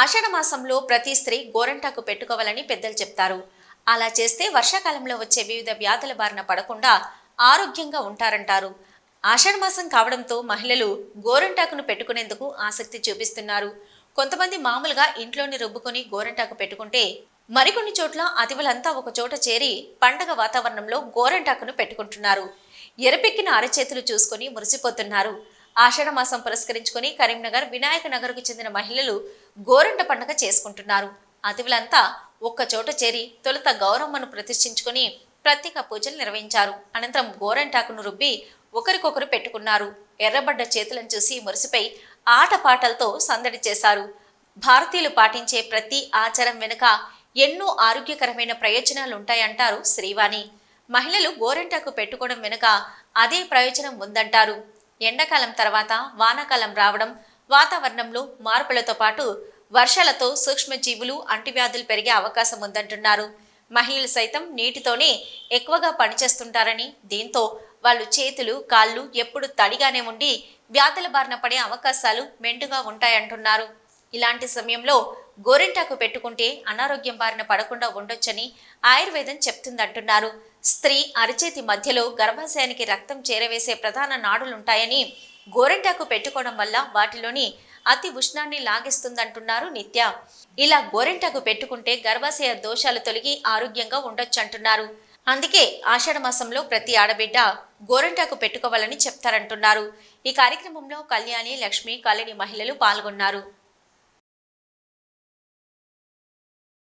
ఆషాఢ మాసంలో ప్రతి స్త్రీ గోరంటాకు పెట్టుకోవాలని పెద్దలు చెప్తారు. అలా చేస్తే వర్షాకాలంలో వచ్చే వివిధ వ్యాధుల బారిన పడకుండా ఆరోగ్యంగా ఉంటారంటారు. ఆషాఢ మాసం కావడంతో మహిళలు గోరంటాకును పెట్టుకునేందుకు ఆసక్తి చూపిస్తున్నారు. కొంతమంది మామూలుగా ఇంట్లోని రుబ్బుకొని గోరంటాకు పెట్టుకుంటే మరికొన్ని చోట్ల అతివలంతా ఒక చోట చేరి పండగ వాతావరణంలో గోరంటాకును పెట్టుకుంటున్నారు. ఎరపెక్కిన అరచేతులు చూసుకొని మురిసిపోతున్నారు. ఆషాఢ మాసం పురస్కరించుకుని కరీంనగర్ వినాయక నగర్కు చెందిన మహిళలు గోరంట పండుగ చేసుకుంటున్నారు. అతివులంతా ఒక్క చోట చేరి తొలుత గౌరమ్మను ప్రతిష్ఠించుకుని ప్రత్యేక పూజలు నిర్వహించారు. అనంతరం గోరంటాకును రుబ్బి ఒకరికొకరు పెట్టుకున్నారు. ఎర్రబడ్డ చేతులను చూసి మురిసిపై ఆటపాటలతో సందడి చేశారు. భారతీయులు పాటించే ప్రతి ఆచారం వెనుక ఎన్నో ఆరోగ్యకరమైన ప్రయోజనాలు ఉంటాయంటారు శ్రీవాణి. మహిళలు గోరంటాకు పెట్టుకోవడం వెనుక అదే ప్రయోజనం ఉందంటారు. ఎండాకాలం తర్వాత వానాకాలం రావడం వాతావరణంలో మార్పులతో పాటు వర్షాలతో సూక్ష్మజీవులు అంటువ్యాధులు పెరిగే అవకాశం ఉందంటున్నారు. మహిళలు సైతం నీటితోనే ఎక్కువగా పనిచేస్తుంటారని దీంతో వాళ్ళు చేతులు కాళ్ళు ఎప్పుడు తడిగానే ఉండి వ్యాధుల బారిన పడే అవకాశాలు మెండుగా ఉంటాయంటున్నారు. ఇలాంటి సమయంలో గోరింటాకు పెట్టుకుంటే అనారోగ్యం బారిన పడకుండా ఉండొచ్చని ఆయుర్వేదం చెప్తుందంటున్నారు. స్త్రీ అరచేతి మధ్యలో గర్భాశయానికి రక్తం చేరవేసే ప్రధాన నాడులుంటాయని గోరింటాకు పెట్టుకోవడం వల్ల వాటిలోని అతి ఉష్ణాన్ని లాగేస్తుందంటున్నారు నిత్య. ఇలా గోరెంటాకు పెట్టుకుంటే గర్భాశయ దోషాలు తొలగి ఆరోగ్యంగా ఉండొచ్చు అంటున్నారు అందుకే ఆషాఢ మాసంలో ప్రతి ఆడబిడ్డ గోరింటాకు పెట్టుకోవాలని చెప్తారంటున్నారు. ఈ కార్యక్రమంలో కళ్యాణి లక్ష్మి కళ్యాణి మహిళలు పాల్గొన్నారు.